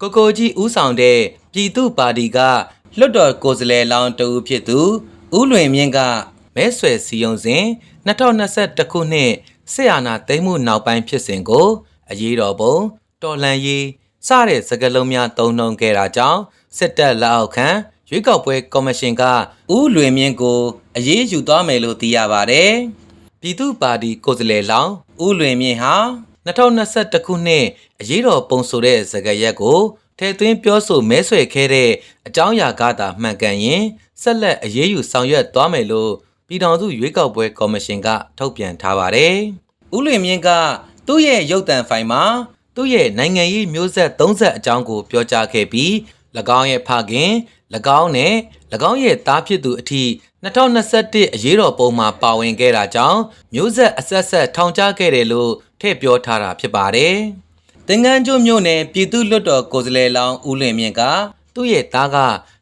ကိုကိုကြီးဦးဆောင်တဲ့ပြည်သူ့ပါတီကလွတ်တော်ကိုယ်စားလှယ်လောင်းတဦးဖြစ်သူဦးလွင်မြင့်ကမဲဆွယ်စီယုံစဉ်2021ခုနှစ်ဆေးအာနာသိမ်းမှုနောက်ပိုင်းဖြစ်စဉ်ကိုအရေးတော်ပုံတော်လန်ရေးစတဲ့စကားလုံးများသုံးနှုန်းခဲ့တာကြောင့်စစ်တပ်လက်အောက်ခံရွေးကောက်ပွဲကော်မရှင်ကဦးလွင်မြင့်ကိုအရေးယူသွားမယ်လို့သိရပါတယ်။ပြည်သူ့ပါတီကိုယ်စားလှယ်လောင်းဦးလွင်မြင့်ဟာ 2021ခုနှစ်အရေးတော်ပုံဆိုတဲ့စကားရက်ကိုထဲသွင်းပြောဆိုမဲဆွယ်ခဲ့တဲ့အကြောင်းအရာကသာမှန်ကန်ရင်ဆက်လက်အရေးယူဆောင်ရွက်သွားမယ်လို့ပြည်ထောင်စုရွေးကောက်ပွဲကော်မရှင်ကထုတ်ပြန်ထားပါတယ်။ဦးလွင်မြင့်ကသူ့ရဲ့ရုပ်သံဖိုင်မှာသူ့ရဲ့နိုင်ငံရေးမျိုးဆက်30အကြောင်းကိုပြောကြားခဲ့ပြီး၎င်းရဲ့ဖခင်၎င်းနဲ့၎င်းရဲ့သားဖြစ်သူအထိ2021အရေးတော်ပုံမှာပါဝင်ခဲ့တာကြောင့်မျိုးဆက်အဆက်ဆက်ထောင်ချခဲ့တယ်လို့ ထည့်ပြောထားတာဖြစ်ပါတယ်။တင်ငန်းကျွန်းမြို့နယ်ပြည်သူ့လွတ်တော်ကိုယ်စားလှယ်လောင်းဦးလင်မြင့်ကသူ့ရဲ့သားက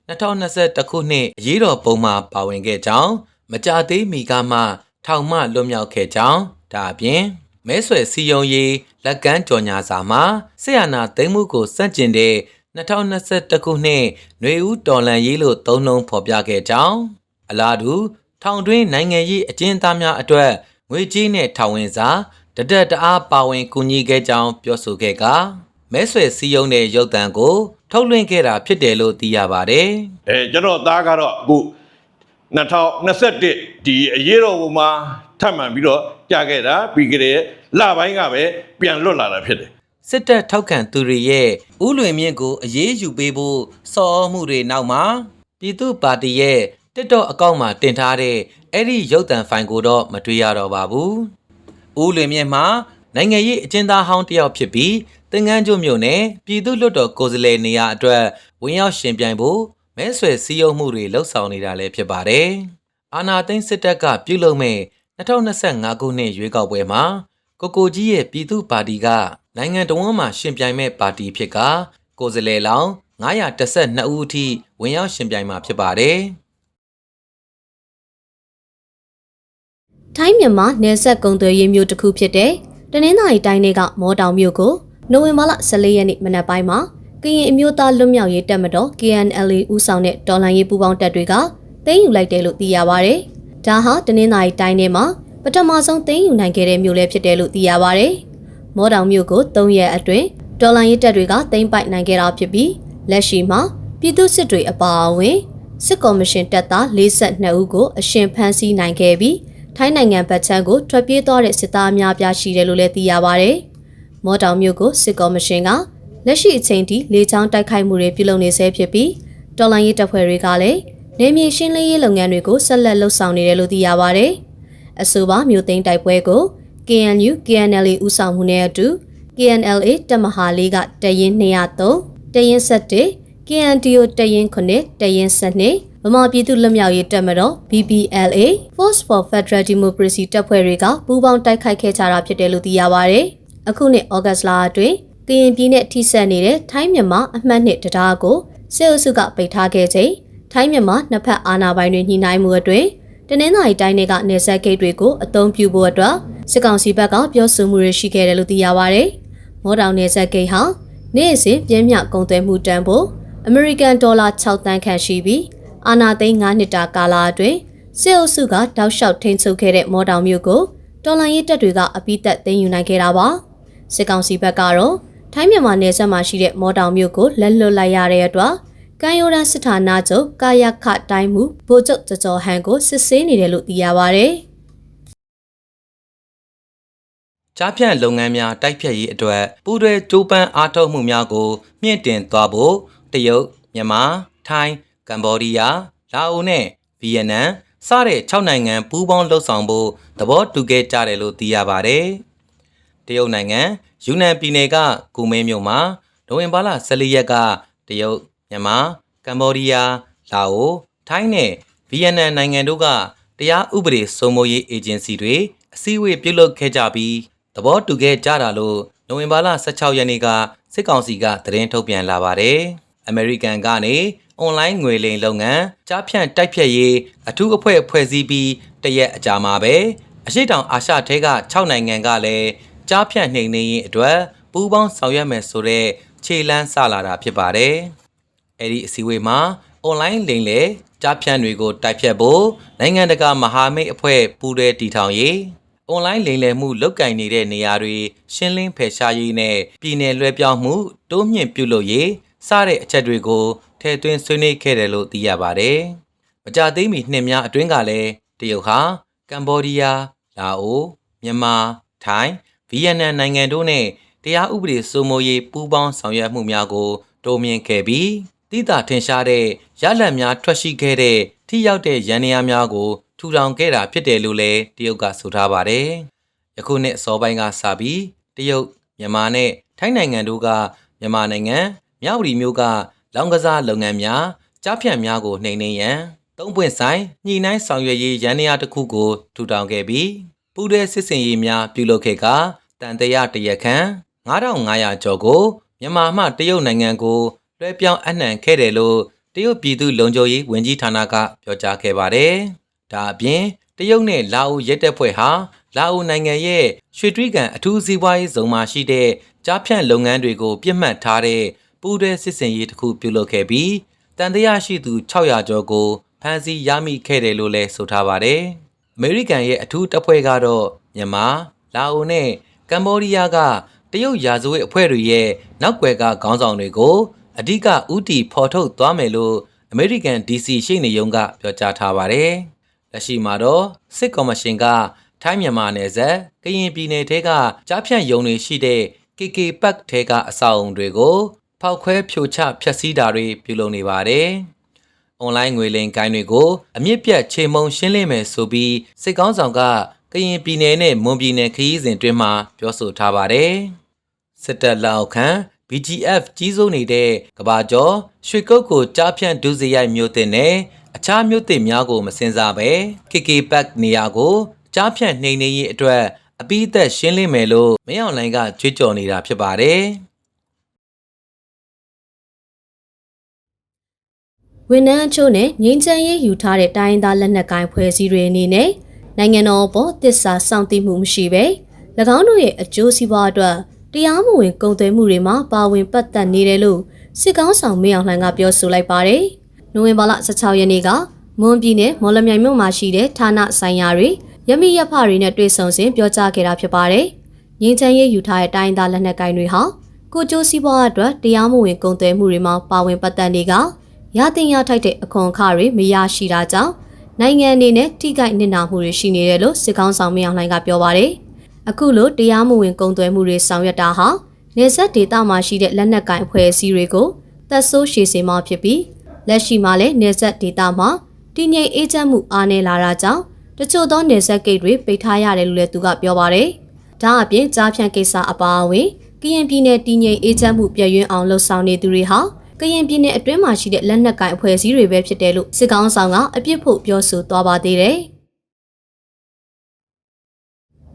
2021ခုနှစ်အရေးတော်ပုံမှာပါဝင်ခဲ့ကြောင်းမကြသေးမီကမှထောင်မှလွတ်မြောက်ခဲ့ကြောင်းဒါအပြင်မဲဆွယ်စီယုံရေးလက်ကမ်းကြော်ညာစာမှာဆီယနာသိမ်းမှုကိုစန့်ကျင်တဲ့2021ခုနှစ်ຫນွေဦးတော်လန်ရေးလို့သုံးနှုန်းဖော်ပြခဲ့ကြောင်းအလားတူထောင်တွင်းနိုင်ငံရေးအကျဉ်းသားများအတွက်ငွေကြေးနဲ့ထောင်ဝင်စာ တဒက်တအားပါဝင်ကူညီခဲ့ကြောင်းပြောဆိုခဲ့ကမဲဆွယ်စည်းရုံးတဲ့ရုပ်သံကိုထုတ်လွှင့်ခဲ့တာဖြစ်တယ်လို့သိရပါတယ်။အဲကျွန်တော်သားကတော့အခု2021ဒီအရေးတော်ပုံမှာထပ်မံပြီးတော့ကြာခဲ့တာပြီးကြတဲ့လပိုင်းကပဲပြန်လွတ်လာတာဖြစ်တယ်စစ်တပ်ထောက်ခံသူတွေရဲ့ဥလွင်မြင့်ကိုအရေးယူပေးဖို့စော်မှုတွေနောက်မှာပြည်သူ့ပါတီရဲ့တစ်တော့အကောင့်မှာတင်ထားတဲ့အဲ့ဒီရုပ်သံဖိုင်ကိုတော့မတွေ့ရတော့ပါဘူး။ ဥလွင်မြင့်မှာနိုင်ငံရေးအကျဉ်းသားဟောင်းတစ်ယောက်ဖြစ်ပြီးတင်ငန်းကျွမြို့နယ်ပြည်သူ့လွတ်တော်ကိုယ်စားလှယ်နေရာအတွက်ဝင်ရောက်ရှင်ပြိုင်ဖို့မဲဆွယ်စည်းရုံးမှုတွေလှုပ်ဆောင်နေတာလည်းဖြစ်ပါတယ်။အာနာသိန်းစစ်တပ်ကပြုလုပ်မဲ့2025ခုနှစ်ရွေးကောက်ပွဲမှာကိုကိုကြီးရဲ့ပြည်သူ့ပါတီကနိုင်ငံတော်ဝန်မှရှင်ပြိုင်မဲ့ပါတီဖြစ်ကကိုယ်စားလှယ်လောင်း912ဦးအထိဝင်ရောက်ရှင်ပြိုင်မှာဖြစ်ပါတယ် ထိုင်းမြန်မာနယ်စပ်ကုံသွယ်ရေးမြို့တစ်ခုဖြစ်တဲ့တနင်္သာရီတိုင်းတွေကမော်တောင်မြို့ကိုနိုဝင်ဘာလ14ရက်နေ့မနက်ပိုင်းမှာကရင်အမျိုးသားလွတ်မြောက်ရေးတပ်မတော် KNLA ဦးဆောင်တဲ့တော်လှန်ရေးပူးပေါင်းတပ်တွေကသိမ်းယူလိုက်တယ်လို့သိရပါဗျ။ဒါဟာတနင်္သာရီတိုင်းထဲမှာပထမဆုံးသိမ်းယူနိုင်ခဲ့တဲ့မြို့လည်းဖြစ်တယ်လို့သိရပါဗျ။မော်တောင်မြို့ကို3ရက်အတွင်းတော်လှန်ရေးတပ်တွေကသိမ်းပိုက်နိုင်ခဲ့တာဖြစ်ပြီးလက်ရှိမှာပြည်သူစစ်တွေအပါအဝင်စစ်ကော်မရှင်တပ်သား42ဦးကိုအရှင်ဖမ်းဆီးနိုင်ခဲ့ပြီး ထိုင်းနိုင်ငံဗတ်ချမ်းကိုထွက်ပြေးသွားတဲ့စစ်သားအများပြားရှိတယ်လို့လည်းသိရပါဗျ။မော်တောင်မြို့ကိုစစ်ကော်မရှင်ကလက်ရှိအချိန်ထိလေကြောင်းတိုက်ခိုက်မှုတွေပြုလုပ်နေဆဲဖြစ်ပြီးတော်လိုင်းရေးတပ်ဖွဲ့တွေကလည်းနေမြေရှင်းလင်းရေးလုပ်ငန်းတွေကိုဆက်လက်လှုပ်ဆောင်နေတယ်လို့သိရပါဗျ။အဆိုပါမြို့သိမ်းတိုက်ပွဲကို KNU KNLA ဦးဆောင်မှုနဲ့အတူ KNLA တပ်မဟာလေးကတရင်203တရင်7 KNDO တရင်9တရင်7 ဗမာပြည်သူ့လွတ်မြောက်ရေးတပ်မတော် BPLA Force for Federal Democracy တပ်ဖွဲ့တွေကပူးပေါင်းတိုက်ခိုက်ခဲ့ကြတာဖြစ်တယ်လို့သိရပါဗျ။အခုနှစ်ဩဂတ်လအတွင်းကရင်ပြည်နယ်ထိစပ်နေတဲ့ထိုင်းမြန်မာအမှတ်နှစ်တရားကိုစစ်အုပ်စုကပိတ်ထားခဲ့ချိန်ထိုင်းမြန်မာနှစ်ဖက်အာဏာပိုင်တွေညှိနှိုင်းမှုအတွင်းတနင်္သာရီတိုင်းကနေဆက်ဂိတ်တွေကိုအသုံးပြုဖို့အတွက်စစ်ကောင်စီဘက်ကပြောဆိုမှုတွေရှိခဲ့တယ်လို့သိရပါဗျ။မော်တောင်နယ်ဆက်ဂိတ်ဟာနေ့စဉ်ပြင်းပြကုန်သွယ်မှုတန်ဖိုးအမေရိကန်ဒေါ်လာ6တန်းခန့်ရှိပြီး အာနာသိန်း9နှစ်တာကာလအတွင်းစစ်အုပ်စုကတောက်လျှောက်ထိန်းချုပ်ခဲ့တဲ့မော်တောင်မြို့ကိုတော်လှန်ရေးတပ်တွေကအပိသက်သိမ်းယူနိုင်ခဲ့တာပါစစ်ကောင်စီဘက်ကတော့ထိုင်းမြန်မာနယ်စပ်မှာရှိတဲ့မော်တောင်မြို့ကိုလက်လွတ်လိုက်ရတဲ့အတွက်ကမ်းရိုးတန်းစစ်ဌာနချုပ်ကာယခတိုင်းမှုဗိုလ်ချုပ်ကြကြော်ဟန်ကိုစစ်ဆေးနေတယ်လို့သိရပါဗျ။ကြားဖြန့်လုပ်ငန်းများတိုက်ဖြတ်ရေးအတွက်ပူးတွဲကြိုးပမ်းအားထုတ်မှုများကိုမြင့်တင်သွားဖို့တရုတ်မြန်မာထိုင်း ကမ္ဘောဒီးယားလာအိုနဲ့ဗီယက်နမ်စတဲ့6နိုင်ငံပူးပေါင်းလှုပ်ဆောင်ဖို့သဘောတူခဲ့ကြတယ်လို့သိရပါတယ်။တရုတ်နိုင်ငံယူနန်ပြည်နယ်ကကူမင်းမြို့မှာနိုဝင်ဘာလ14ရက်ကတရုတ်မြန်မာကမ္ဘောဒီးယားလာအိုထိုင်းနဲ့ဗီယက်နမ်နိုင်ငံတို့ကတရားဥပဒေစိုးမိုးရေးအေဂျင်စီတွေအစည်းအဝေးပြုလုပ်ခဲ့ကြပြီးသဘောတူခဲ့ကြတာလို့နိုဝင်ဘာလ16ရက်နေ့ကစစ်ကောင်စီကသတင်းထုတ်ပြန်လာပါတယ်။အမေရိကန်ကနေ အွန်လိုင်းငွေလိမ်လုပ်ငန်းကြားဖြန့်တိုက်ဖြတ်ရေးအထူးအဖွဲ့ဖွဲ့စည်းပြီးတရက်အကြာမှာပဲအရှိတောင်အာရှထဲက6နိုင်ငံကလည်းကြားဖြန့်နှိမ်နင်းရေးအတွက်ပူးပေါင်းဆောင်ရွက်မယ်ဆိုတဲ့ခြေလန်းဆလာတာဖြစ်ပါတယ်။အဲ့ဒီအစည်းအဝေးမှာအွန်လိုင်းလိမ်လေကြားဖြန့်တွေကိုတိုက်ဖြတ်ဖို့နိုင်ငံတကာမဟာမိတ်အဖွဲ့ပူးတွဲတည်ထောင်ရေးအွန်လိုင်းလိမ်လည်မှုလုတ်ကင်နေတဲ့နေရာတွေရှင်းလင်းဖယ်ရှားရေးနဲ့ပြည်내လွှဲပြောင်းမှုတိုးမြင့်ပြုလုပ်ရေးစတဲ့အချက်တွေကို ထည့်သွင်းဆွေးနွေးခဲ့တယ်လို့သိရပါတယ်။မကြသေးမီနှစ်များအတွင်းကလည်းတရုတ်ဟာကမ်ဘောဒီးယား၊လာအို၊မြန်မာ၊ထိုင်း၊ဗီယက်နမ်နိုင်ငံတို့နဲ့တရားဥပဒေစိုးမိုးရေးပူးပေါင်းဆောင်ရွက်မှုများကိုတိုးမြင့်ခဲ့ပြီးတိတာထင်ရှားတဲ့ရလဒ်များထွက်ရှိခဲ့တဲ့ထိရောက်တဲ့ရန်နေရာများကိုထူထောင်ခဲ့တာဖြစ်တယ်လို့လည်းတရုတ်ကဆိုထားပါတယ်။ယခုနှစ်အစောပိုင်းကစပြီးတရုတ်မြန်မာနဲ့ထိုင်းနိုင်ငံတို့ကမြန်မာနိုင်ငံမြဝတီမြို့က လောင်ကစားလုပ်ငန်းများကြားဖြန့်များကိုနှိမ်နင်းရန်သုံးပွင့်ဆိုင်ညှိနှိုင်းဆောင်ရွက်ရေးရန်နေရာတစ်ခုကိုထူထောင်ခဲ့ပြီးပူးတဲ့စစ်စင်ရေးများပြုလုပ်ခဲ့ကတန်တရာတရက်ခန့်9500ကျော်ကိုမြန်မာမှတရုတ်နိုင်ငံကိုလွှဲပြောင်းအနှံခဲ့တယ်လို့တရုတ်ပြည်သူ့လုံခြုံရေးဝန်ကြီးဌာနကပြောကြားခဲ့ပါတယ်။ဒါအပြင်တရုတ်နဲ့လာအိုရဲတပ်ဖွဲ့ဟာလာအိုနိုင်ငံရဲ့ရွှေတွီးကန်အထူးစီးပွားရေးဇုံမှာရှိတဲ့ကြားဖြန့်လုပ်ငန်းတွေကိုပြစ်မှတ်ထားတဲ့ ပူးတွဲစစ်စင်ရေးတစ်ခုပြုလုပ်ခဲ့ပြီးတန်တရားရှိသူ600ကျော်ကိုဖမ်းဆီးရမိခဲ့တယ်လို့လည်းဆိုထားပါတယ်။အမေရိကန်ရဲ့အထူးတပ်ဖွဲ့ကတော့မြန်မာ၊လာအိုနဲ့ကမ်ဘောဒီးယားကတရုတ်ရာဇဝတ်အဖွဲ့တွေရဲ့နောက်ွယ်ကခေါင်းဆောင်တွေကိုအဓိကဥတီဖော်ထုတ်သွားမယ်လို့အမေရိကန် DC ရှိနေရုံးကပြောကြားထားပါတယ်။လက်ရှိမှာတော့စစ်ကော်မရှင်ကထိုင်းမြန်မာနယ်စပ်ကရင်ပြည်နယ်ထဲကကြားဖြန့်ယုံတွေရှိတဲ့ KK Park ထဲကအဆောက်အုံတွေကို ဖောက်ခွဲဖြိုချဖျက်ဆီးတာတွေပြုလုပ်နေပါတယ်။ online ငွေလိမ်ကိုင်းတွေကိုအမြင့်ပြတ်ခြေမုံရှင်းလင်းမယ်ဆိုပြီးစစ်ကောင်းဆောင်ကကရင်ပြည်နယ်နဲ့မွန်ပြည်နယ်ခရီးစဉ်တွင်မှပြောဆိုထားပါတယ်။စစ်တပ်လောက်ခန့် BGF ကြီးစိုးနေတဲ့ကဘာကျော်ရွှေကုတ်ကိုကြားဖြန့်ဒုစရိုက်မျိုးတင်နဲ့အခြားမျိုးတင်များကိုမစင်စားပဲ KK Pack နေရာကိုကြားဖြန့်နှိမ်နေရေးအတွက်အပိသက်ရှင်းလင်းမယ်လို့မင်းအောင်လိုင်းကကြွေးကြော်နေတာဖြစ်ပါတယ်။ ဝန်ထမ်းအချို့နဲ့ငင်းချမ်းရေးယူထားတဲ့တိုင်းသားလက်နက်ကိုင်ဖွဲ့စည်းတွေအနေနဲ့နိုင်ငံတော်ပေါ်တစ္ဆာစောင့်သိမှုမရှိပဲ၎င်းတို့ရဲ့အကျိုးစီးပွားအတွက်တရားမဝင်ကုန်သွယ်မှုတွေမှာပါဝင်ပတ်သက်နေတယ်လို့စစ်ကောင်းဆောင်မေအောင်လှိုင်ကပြောဆိုလိုက်ပါတယ်။နိုဝင်ဘာလ16ရက်နေ့ကမွန်ပြည်နယ်မော်လမြိုင်မြို့မှာရှိတဲ့ဌာနဆိုင်ရာတွေရမိရဖတွေနဲ့တွေ့ဆုံစဉ်ပြောကြားခဲ့တာဖြစ်ပါတယ်။ငင်းချမ်းရေးယူထားတဲ့တိုင်းသားလက်နက်ကိုင်တွေဟာကိုကျိုးစီးပွားအတွက်တရားမဝင်ကုန်သွယ်မှုတွေမှာပါဝင်ပတ်သက်နေက ရတင်ရထိုက်တဲ့အခွန်အခတွေမရရှိတာကြောင့်နိုင်ငံအနေနဲ့ထိခိုက်နစ်နာမှုတွေရှိနေတယ်လို့စစ်ကောင်းဆောင်မင်းအောင်လှိုင်ကပြောပါတယ်။အခုလိုတရားမဝင်ကုန်သွယ်မှုတွေဆောင်ရွက်တာဟာနေဆက်ဒေတာမှာရှိတဲ့လက်နက်ကင်အဖွဲ့အစည်းတွေကိုသက်ဆိုးရှည်စေမှဖြစ်ပြီးလက်ရှိမှာလည်းနေဆက်ဒေတာမှာတည်ငြိမ်အေးချမ်းမှုအားနည်းလာတာကြောင့်တချို့သောနေဆက်ဂိတ်တွေပိတ်ထားရတယ်လို့လည်းသူကပြောပါတယ်။ဒါအပြင်ကြားဖြန့်ကိစ္စအပါအဝင်ကရင်ပြည်နယ်တည်ငြိမ်အေးချမ်းမှုပြည့်ရင်းအောင်လှုပ်ဆောင်နေသူတွေဟာ ကရင်ပြည်နယ်အတွင်းမှာရှိတဲ့လက်နက်ကင်အဖွဲ့အစည်းတွေပဲဖြစ်တယ်လို့စစ်ကောင်ဆောင်ကအပြစ်ဖို့ပြောဆိုသွားပါသေးတယ်။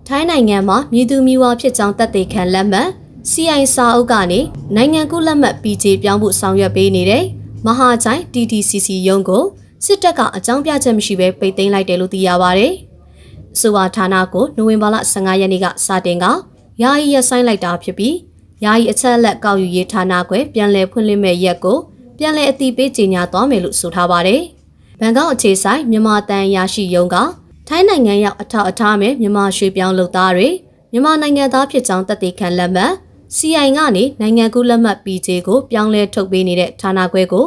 ထိုင်းနိုင်ငံမှာမြည်သူမြူဝါဖြစ်ကြောင်းတပ်သေးခံလက်မှတ် CI စာအုပ်ကနေနိုင်ငံကူးလက်မှတ် PJ ပြောင်းဖို့ဆောင်ရွက်ပေးနေတဲ့မဟာချိုင် TTCC ရုံးကိုစစ်တပ်ကအကြောင်းပြချက်မရှိဘဲပိတ်သိမ်းလိုက်တယ်လို့သိရပါဗျ။အဆိုပါဌာနကိုနိုဝင်ဘာလ15ရက်နေ့ကစတင်ကယာယီရပ်ဆိုင်းလိုက်တာဖြစ်ပြီး ယာယီအချက်အလက်ကောက်ယူရေးဌာနခွဲပြန်လည်ဖွင့်လှစ်မဲ့ရက်ကိုပြန်လည်အတည်ပြုကြေညာသွားမယ်လို့ဆိုထားပါတယ်။ဘန်ကောက်အခြေဆိုင်မြန်မာတန်ရရှိရုံးကထိုင်းနိုင်ငံရောက်အထောက်အထားမဲ့မြန်မာရွှေပြောင်းလုပ်သားတွေမြန်မာနိုင်ငံသားဖြစ်ကြောင်းတည်ခံလက်မှတ် CI ကနေနိုင်ငံကူးလက်မှတ် PJ ကိုပြောင်းလဲထုတ်ပေးနေတဲ့ဌာနခွဲကို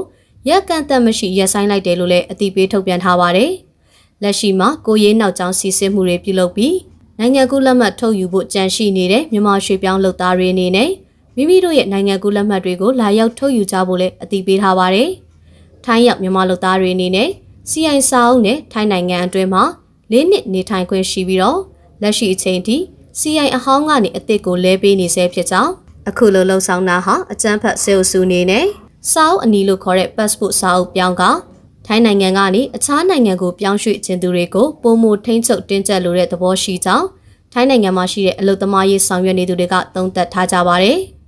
ရက်ကန်တက်မရှိရက်ဆိုင်လိုက်တယ်လို့လည်းအတိပေးထုတ်ပြန်ထားပါတယ်။လက်ရှိမှာကိုရေးနောက်ကျောင်းစီစစ်မှုတွေပြုလုပ်ပြီး နိုင်ငံကူးလက်မှတ်ထုတ်ယူဖို့ကြံရှိနေတဲ့မြန်မာရွှေပြောင်းလုပ်သားတွေအနေနဲ့မိမိတို့ရဲ့နိုင်ငံကူးလက်မှတ်တွေကိုလာရောက်ထုတ်ယူကြဖို့လည်းအတိပေးထားပါတယ်။ထိုင်းရောက်မြန်မာလုပ်သားတွေအနေနဲ့ CI စာအုပ်နဲ့ထိုင်းနိုင်ငံအတွင်းမှာ၄နှစ်နေထိုင်ခွင့်ရှိပြီးတော့လက်ရှိအချိန်ထိ CI အဟောင်းကနေအစ်စ်ကိုလဲပေးနေဆဲဖြစ်ကြောင်းအခုလိုလှုံဆောင်းတာဟာအကြမ်းဖက်ဆဲအုပ်စုနေနဲ့စာအုပ်အနီလို့ခေါ်တဲ့ passport စာအုပ်ပြောင်းက ထိုင်းနိုင်ငံကနေအခြားနိုင်ငံကိုပြောင်းရွှေ့ခြင်းသူတွေကိုပုံမထိန်းချုပ်တင်းကျပ်လိုတဲ့သဘောရှိကြောင်းထိုင်းနိုင်ငံမှာရှိတဲ့အလုပ်သမားရေးဆောင်ရွက်နေသူတွေကသုံးသပ်ထားကြပါတယ်။